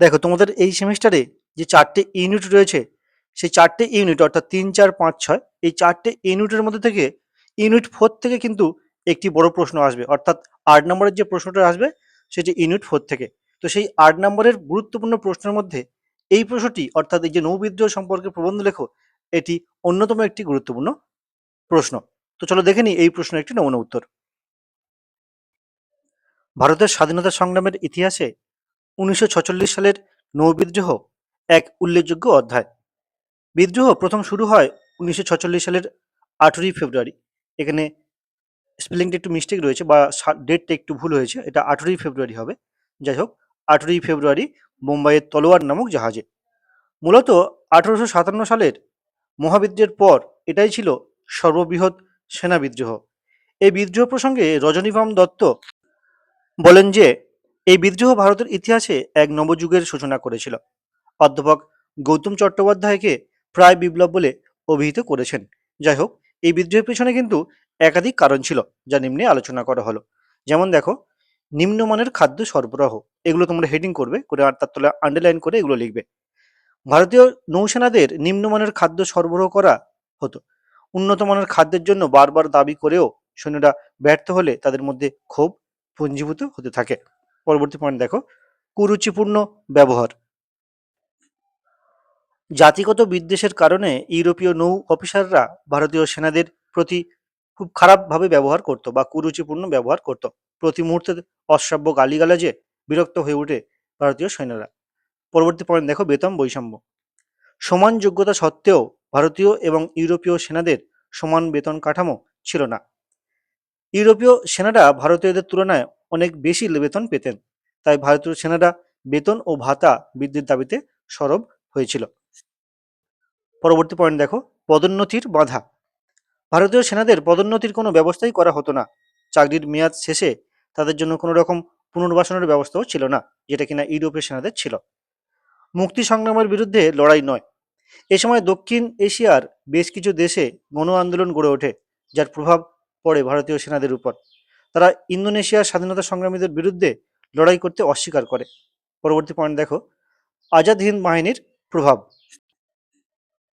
দেখো, তোমাদের এই সেমিস্টারে যে চারটে ইউনিট রয়েছে, সেই চারটে ইউনিট, অর্থাৎ তিন, চার, পাঁচ, ছয়, এই চারটে ইউনিটের মধ্যে থেকে ইউনিট ফোর থেকে কিন্তু একটি বড় প্রশ্ন আসবে। অর্থাৎ আট নম্বরের যে প্রশ্নটা আসবে, সেটি ইউনিট ফোর থেকে। তো সেই আট নম্বরের গুরুত্বপূর্ণ প্রশ্নের মধ্যে এই প্রশ্নটি, অর্থাৎ এই যে নৌবিদ্রোহ সম্পর্কে প্রবন্ধ লেখো, এটি অন্যতম একটি গুরুত্বপূর্ণ প্রশ্ন। তো চলো দেখে নিই এই প্রশ্নের একটি নমুনা উত্তর। ভারতের স্বাধীনতা সংগ্রামের ইতিহাসে উনিশশো সালের নৌবিদ্রোহ এক উল্লেখযোগ্য অধ্যায়। বিদ্রোহ প্রথম শুরু হয় উনিশশো সালের আঠেরোই ফেব্রুয়ারি। এখানে স্পেলিংটা একটু মিস্টেক রয়েছে বা ডেটটা একটু ভুল হয়েছে। এটা আঠেরোই ফেব্রুয়ারি হবে। যাই হোক, আঠেরোই ফেব্রুয়ারি মুম্বাইয়ের তলোয়ার নামক জাহাজে। মূলত আঠেরোশো সাতান্ন সালের মহাবিদ্রোহের পর এটাই ছিল সর্ববৃহৎ সেনা বিদ্রোহ এই বিদ্রোহ প্রসঙ্গে রজনীভাম দত্ত বলেন যে এই বিদ্রোহ ভারতের ইতিহাসে এক নবযুগের সূচনা করেছিল। অধ্যাপক গৌতম চট্টোপাধ্যায়কে প্রায় বিপ্লব বলে অভিহিত করেছেন। যাই হোক, এই বিদ্রোহের পেছনে কিন্তু একাধিক কারণ ছিল যা নিম্নে আলোচনা করা হলো। যেমন দেখো, নিম্নমানের খাদ্য সরবরাহ, এগুলো তোমরা হেডিং করবে, করে আর তার তলে আন্ডারলাইন করে এগুলো লিখবে। ভারতীয় নৌসেনাদের নিম্নমানের খাদ্য সরবরাহ করা হতো। উন্নত মানের খাদ্যের জন্য বারবার দাবি করেও সৈন্যরা ব্যর্থ হলে তাদের মধ্যে ক্ষোভ পুঞ্জীভূত হতে থাকে। পরবর্তী পয়েন্ট দেখো। কুরুচিপূর্ণ ব্যবহার। জাতিগত বিদ্বেষের কারণে ইউরোপীয় নৌ অফিসাররা ভারতীয় সেনাদের প্রতি খুব খারাপভাবে ব্যবহার করত বা কুরুচিপূর্ণ ব্যবহার করত। প্রতি মুহূর্তে অশ্রাব্য গালিগালাজে বিরক্ত হয়ে ওঠে ভারতীয় সৈন্যরা। পরবর্তী পয়েন্ট দেখো বেতন বৈষম্য। সমান যোগ্যতা সত্ত্বেও ভারতীয় এবং ইউরোপীয় সেনাদের সমান বেতন কাঠামো ছিল না। ইউরোপীয় সেনারা ভারতীয়দের তুলনায় অনেক বেশি বেতন পেতেন। তাই ভারতীয় সেনারা বেতন ও ভাতা বৃদ্ধির দাবিতে সরব হয়েছিল। পরবর্তী পয়েন্ট দেখো, পদোন্নতির বাধা। ভারতীয় সেনাদের পদোন্নতির কোনো ব্যবস্থাই করা হতো না। চাকরির মেয়াদ শেষে তাদের জন্য কোনো রকম পুনর্বাসনের ব্যবস্থাও ছিল না, যেটা কিনা ইউরোপীয় সেনাদের ছিল। মুক্তি সংগ্রামের বিরুদ্ধে লড়াই নয়। এ সময় দক্ষিণ এশিয়ার বেশ কিছু দেশে গণ আন্দোলন গড়ে ওঠে, যার প্রভাব পড়ে ভারতীয় সেনাদের উপর। তারা ইন্দোনেশিয়ার স্বাধীনতা সংগ্রামীদের বিরুদ্ধে লড়াই করতে অস্বীকার করে। পরবর্তী পয়েন্ট দেখো। আজাদ হিন্দ বাহিনীর প্রভাব।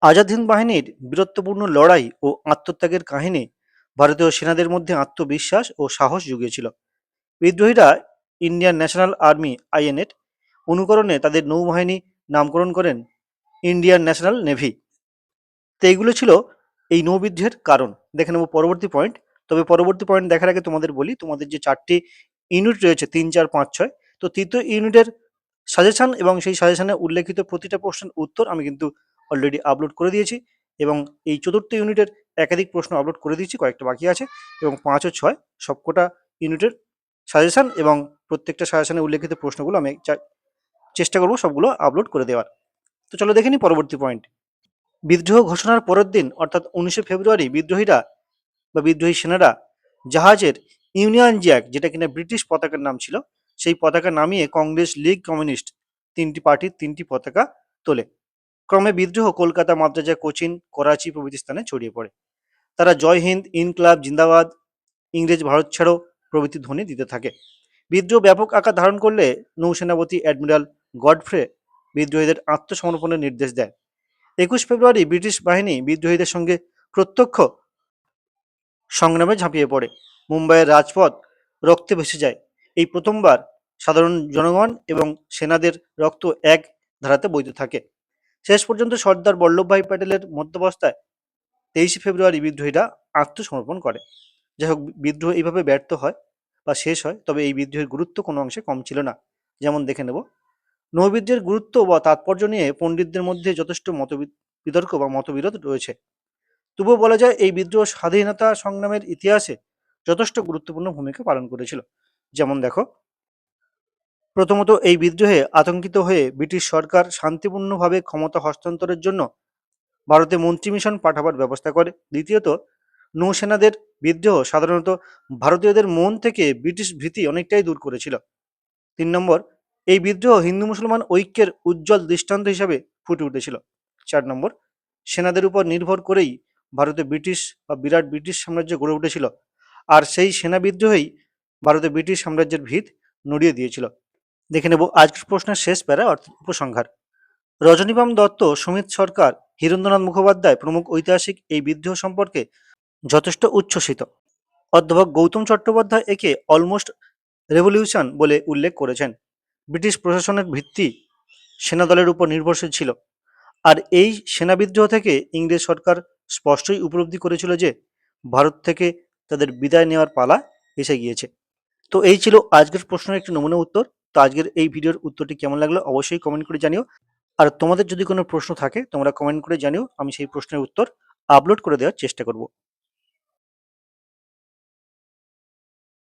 আজাদ হিন্দ বাহিনীর বীরত্বপূর্ণ লড়াই ও আত্মত্যাগের কাহিনী ভারতীয় সেনাদের মধ্যে আত্মবিশ্বাস ও সাহস জুগিয়েছিল। বিদ্রোহীরা ইন্ডিয়ান ন্যাশনাল আর্মি, আইএনএট অনুকরণে তাদের নৌবাহিনী নামকরণ করেন ইন্ডিয়ান ন্যাশনাল নেভি। তো এইগুলো ছিল এই নৌবিদ্রোহের কারণ। দেখে নেব পরবর্তী পয়েন্ট তবে পরবর্তী পয়েন্ট দেখার আগে তোমাদের বলি, তোমাদের যে চারটি ইউনিট রয়েছে, তিন, চার, পাঁচ, ছয়, তো তৃতীয় ইউনিটের সাজেশান এবং সেই সাজেশানে উল্লেখিত প্রতিটা প্রশ্নের উত্তর আমি কিন্তু অলরেডি আপলোড করে দিয়েছি এবং এই চতুর্থ ইউনিটের একাধিক প্রশ্ন আপলোড করে দিয়েছি, কয়েকটা বাকি আছে এবং পাঁচ ও ছয় সবকটা ইউনিটের সাজেশান এবং প্রত্যেকটা সাজেশানে উল্লেখিত প্রশ্নগুলো আমি চেষ্টা করব সবগুলো আপলোড করে দেওয়ার। তো চলো দেখে নিই পরবর্তী পয়েন্ট বিদ্রোহ ঘোষণার পরের দিন, অর্থাৎ উনিশে ফেব্রুয়ারি বিদ্রোহীরা বা বিদ্রোহী সেনারা জাহাজের ইউনিয়ন জ্যাক যেটা কিনা ব্রিটিশ পতাকার নাম ছিল, সেই পতাকা নামিয়ে কংগ্রেস লীগ কমিউনিস্ট তিনটি পার্টির তিনটি পতাকা তোলে। ক্রমে বিদ্রোহ কলকাতা, মাদ্রাজা, কোচিন, করাচি প্রভৃতি স্থানে ছড়িয়ে পড়ে। তারা জয় হিন্দ, ইনকলাব, জিন্দাবাদ, ইংরেজ ভারত ছাড়ো প্রভৃতি ধ্বনি দিতে থাকে। বিদ্রোহ ব্যাপক আকার ধারণ করলে নৌসেনাপতি অ্যাডমিরাল গডফ্রে বিদ্রোহীদের আত্মসমর্পণের নির্দেশ দেয়। একুশ ফেব্রুয়ারি ব্রিটিশ বাহিনী বিদ্রোহীদের সঙ্গে প্রত্যক্ষ সংগ্রামে ঝাঁপিয়ে পড়ে। মুম্বাইয়ের রাজপথ রক্তে ভেসে যায়। এই প্রথমবার সাধারণ জনগণ এবং সেনাদের রক্ত এক ধারাতে বইতে থাকে। শেষ পর্যন্ত সর্দার বল্লভভাই প্যাটেলের মধ্যবস্থায় তেইশে ফেব্রুয়ারি বিদ্রোহীরা আত্মসমর্পণ করে। যাই হোক, বিদ্রোহ এইভাবে ব্যর্থ হয় বা শেষ হয়, তবে এই বিদ্রোহের গুরুত্ব কোনো অংশে কম ছিল না। যেমন দেখে নেব, নৌবিদ্যের গুরুত্ব বা তাৎপর্য নিয়ে পণ্ডিতদের মধ্যে যথেষ্ট মত বিতর্ক বা মতবিরোধ রয়েছে। তবুও বলা যায় এই বিদ্রোহ স্বাধীনতা সংগ্রামের ইতিহাসে যথেষ্ট গুরুত্বপূর্ণ ভূমিকা পালন করেছিল। যেমন দেখো, প্রথমত এই বিদ্রোহে আতঙ্কিত হয়ে ব্রিটিশ সরকার শান্তিপূর্ণভাবে ক্ষমতা হস্তান্তরের জন্য ভারতে মন্ত্রী মিশন পাঠাবার ব্যবস্থা করে। দ্বিতীয়ত, নৌসেনাদের বিদ্রোহ সাধারণত ভারতীয়দের মন থেকে ব্রিটিশ ভীতি অনেকটাই দূর করেছিল। তিন নম্বর, এই বিদ্রোহ হিন্দু মুসলমান ঐক্যের উজ্জ্বল দৃষ্টান্ত হিসাবে ফুটে উঠেছিল। চার নম্বর, সেনাদের উপর নির্ভর করেই ভারতে ব্রিটিশ বা বিরাট ব্রিটিশ সাম্রাজ্য গড়ে উঠেছিল আর সেই সেনা বিদ্রোহেই ভারতে ব্রিটিশ সাম্রাজ্যের ভিত নড়িয়ে দিয়েছিল। দেখে নেব আজকের প্রশ্নের শেষ প্যারা, অর্থাৎ উপসংহার। রজনীবাম দত্ত, সুমিত সরকার, হীরেন্দ্রনাথ মুখোপাধ্যায় প্রমুখ ঐতিহাসিক এই বিদ্রোহ সম্পর্কে যথেষ্ট উচ্ছ্বসিত। অধ্যাপক গৌতম চট্টোপাধ্যায় একে অলমোস্ট রেভলিউশন বলে উল্লেখ করেছেন। ব্রিটিশ প্রশাসনের ভিত্তি সেনাদলের উপর নির্ভরশীল ছিল। আর এই সেনা বিদ্রোহ থেকে ইংরেজ সরকার স্পষ্টই উপলব্ধি করেছিল যে ভারত থেকে তাদের বিদায় নেওয়ার পালা এসে গিয়েছে। তো এই ছিল আজকের প্রশ্নের একটি নমুনা উত্তর। তো আজকের এই ভিডিওর উত্তরটি কেমন লাগল অবশ্যই কমেন্ট করে জানিও। আর তোমাদের যদি কোনো প্রশ্ন থাকে তোমরা কমেন্ট করে জানিও, আমি সেই প্রশ্নের উত্তর আপলোড করে দেওয়ার চেষ্টা করব।